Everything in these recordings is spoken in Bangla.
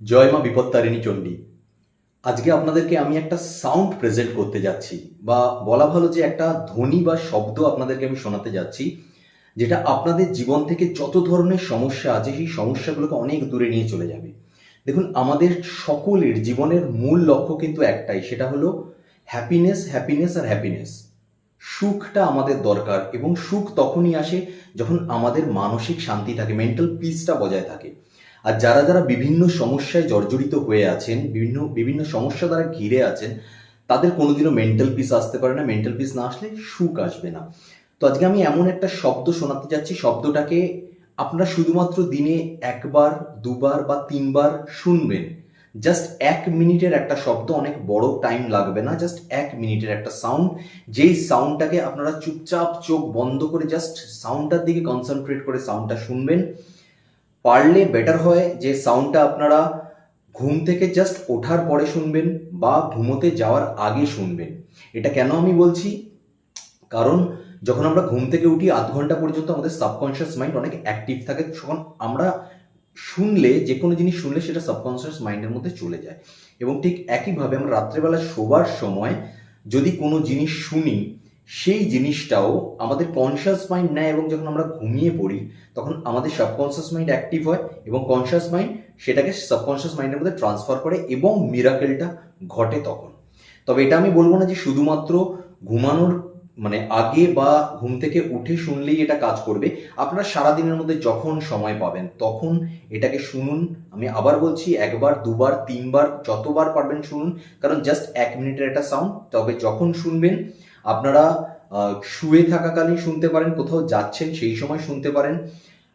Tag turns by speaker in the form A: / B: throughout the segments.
A: জয় মা বিপত্তারিণী চণ্ডী। আজকে আপনাদেরকে আমি একটা সাউন্ড প্রেজেন্ট করতে যাচ্ছি বা বলা ভালো যে একটা ধ্বনি বা শব্দ আপনাদেরকে আমি শোনাতে যাচ্ছি, যেটা আপনাদের জীবন থেকে যত ধরনের সমস্যা আছে সেই সমস্যাগুলোকে অনেক দূরে নিয়ে চলে যাবে। দেখুন, আমাদের সকলের জীবনের মূল লক্ষ্য কিন্তু একটাই, সেটা হলো হ্যাপিনেস হ্যাপিনেস আর হ্যাপিনেস সুখটা আমাদের দরকার এবং সুখ তখনই আসে যখন আমাদের মানসিক শান্তি থাকে মেন্টাল পিসটা বজায় থাকে। আর যারা যারা বিভিন্ন সমস্যায় জর্জরিত হয়ে আছেন, বিভিন্ন বিভিন্ন সমস্যা দ্বারা ঘিরে আছেন, তাদের কোনোদিনও মেন্টাল পিস আসতে পারে না। মেন্টাল পিস না আসলে সুখ আসবে না। তো আজকে আমি এমন একটা শব্দ শোনাতে যাচ্ছি। শব্দটাকে আপনারা শুধুমাত্র দিনে একবার, দুবার বা তিনবার শুনবেন। জাস্ট এক মিনিটের একটা শব্দ, অনেক বড় টাইম লাগবে না। জাস্ট এক মিনিটের একটা সাউন্ড যেই সাউন্ডটাকে আপনারা চুপচাপ চোখ বন্ধ করে জাস্ট সাউন্ডটার দিকে কনসেন্ট্রেট করে সাউন্ডটা শুনবেন। পারলে বেটার হয় যে সাউন্ডটা আপনারা ঘুম থেকে জাস্ট ওঠার পরে শুনবেন বা ঘুমোতে যাওয়ার আগে শুনবেন। এটা কেন আমি বলছি? কারণ যখন আমরা ঘুম থেকে উঠি, আধ ঘণ্টা পর্যন্ত আমাদের সাবকনশিয়াস মাইন্ড অনেক অ্যাক্টিভ থাকে। তখন আমরা শুনলে, যে কোনো জিনিস শুনলে সেটা সাবকনশিয়াস মাইন্ডের মধ্যে চলে যায়। এবং ঠিক একইভাবে আমরা রাত্রেবেলা শোবার সময় যদি কোনো জিনিস শুনি সেই জিনিসটাও আমাদের কনসিয়াস মাইন্ড নেয় এবং যখন আমরা ঘুমিয়ে পড়ি, তখন আমাদের সাবকনসিয়াস মাইন্ড অ্যাক্টিভ হয় এবং কনসিয়াস মাইন্ড সেটাকে সাবকনসিয়াস মাইন্ডের মধ্যে ট্রান্সফার করে এবং মিরাকেলটা ঘটে তখন। তবে এটা আমি বলব না যে শুধুমাত্র ঘুমানোর মানে আগে বা ঘুম থেকে উঠে শুনলেই এটা কাজ করবে। আপনারা সারাদিনের মধ্যে যখন সময় পাবেন, তখন এটাকে শুনুন। আমি আবার বলছি, একবার, দুবার, তিনবার, যতবার পারবেন শুনুন। কারণ জাস্ট এক মিনিটের একটা সাউন্ড তবে যখন শুনবেন আপনারা শুয়ে থাকাকালীন শুনতে পারেন, কোথাও যাচ্ছেন সেই সময় শুনতে পারেন।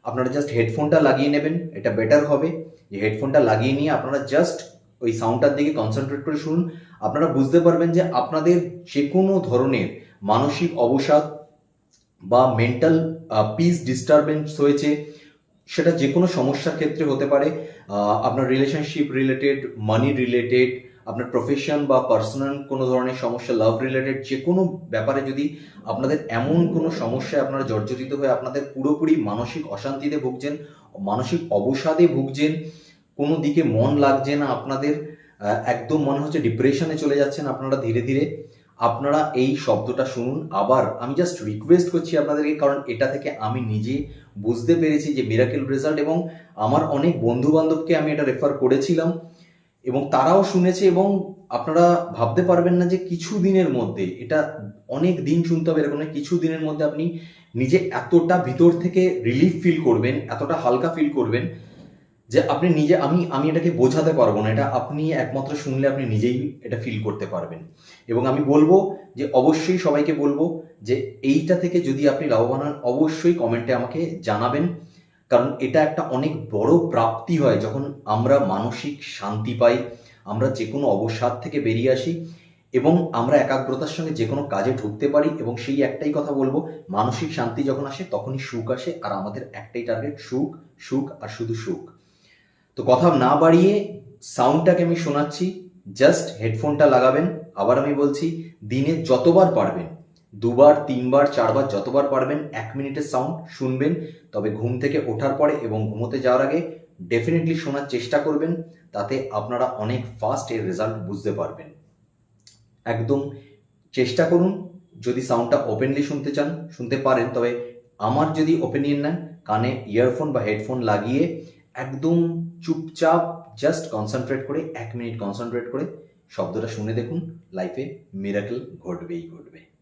A: আপনারা জাস্ট হেডফোনটা লাগিয়ে নেবেন, এটা বেটার হবে। যে হেডফোনটা লাগিয়ে নিয়ে আপনারা জাস্ট ওই সাউন্ডটার দিকে কনসেন্ট্রেট করে শুনুন। আপনারা বুঝতে পারবেন যে আপনাদের যে কোনো ধরনের মানসিক অবসাদ বা মেন্টাল পিস ডিস্টারবেন্স হয়েছে, সেটা যে কোনো সমস্যার ক্ষেত্রে হতে পারে। আপনার রিলেশনশিপ রিলেটেড মানি রিলেটেড আপনার প্রফেশন বা পার্সোনাল কোনো ধরনের সমস্যা লাভ রিলেটেড যে কোনো ব্যাপারে যদি আপনাদের এমন কোনো সমস্যায় আপনারা জর্জরিত হয়ে আপনাদের পুরোপুরি মানসিক অশান্তিতে ভুগছেন, মানসিক অবসাদে ভুগছেন, কোনো দিকে মন লাগছে না, আপনাদের একদম মনে হচ্ছে ডিপ্রেশনে চলে যাচ্ছেন আপনারা ধীরে ধীরে, আপনারা এই শব্দটা শুনুন। আবার আমি জাস্ট রিকোয়েস্ট করছি আপনাদেরকে, কারণ এটা থেকে আমি নিজে বুঝতে পেরেছি যে মিরাকেল রেজাল্ট এবং আমার অনেক বন্ধু বান্ধবকে আমি এটা রেফার করেছিলাম। এবং তারাও শুনেছে এবং আপনারা ভাবতে পারবেন না যে কিছু দিনের মধ্যে, এটা অনেক দিন শুনতে হবে এরকম কিছু দিনের মধ্যে আপনি নিজে এতটা ভিতর থেকে রিলিফ ফিল করবেন, এতটা হালকা ফিল করবেন যে আপনি নিজে, আমি আমি এটাকে বোঝাতে পারব না, এটা আপনি একমাত্র শুনলে আপনি নিজেই এটা ফিল করতে পারবেন। এবং আমি বলব যে অবশ্যই সবাইকে বলব যে এইটা থেকে যদি আপনি লাভবান হন, অবশ্যই কমেন্টে আমাকে জানাবেন। কারণ এটা একটা অনেক বড় প্রাপ্তি হয় যখন আমরা মানসিক শান্তি পাই, আমরা যে কোনো অবসাদ থেকে বেরিয়ে আসি এবং আমরা একাগ্রতার সঙ্গে যে কোনো কাজে ঢুকতে পারি এবং সেই একটাই কথা বলব, মানসিক শান্তি যখন আসে তখনই সুখ আসে আর আমাদের একটাই টার্গেট সুখ সুখ আর শুধু সুখ। তো কথা না বাড়িয়ে সাউন্ডটাকে আমি শোনাচ্ছি জাস্ট হেডফোনটা লাগাবেন, আবার আমি বলছি, দিনে যতবার পারবেন দুবার, তিনবার, চারবার, যতবার পারবেন এক মিনিটের সাউন্ড শুনবেন। তবে ঘুম থেকে ওঠার পরে এবং ঘুমোতে যাওয়ার আগে ডেফিনেটলি শোনার চেষ্টা করবেন, তাতে আপনারা অনেক ফাস্ট এর রেজাল্ট বুঝতে পারবেন। একদম চেষ্টা করুন, যদি সাউন্ডটা ওপেনলি শুনতে চান, শুনতে পারেন, তবে আমার যদি ওপিনিয়ন নেন, কানে ইয়ারফোন বা হেডফোন লাগিয়ে একদম চুপচাপ জাস্ট কনসেন্ট্রেট করে, এক মিনিট কনসেন্ট্রেট করে শব্দটা শুনে দেখুন লাইফে মিরাকেল ঘটবেই ঘটবে।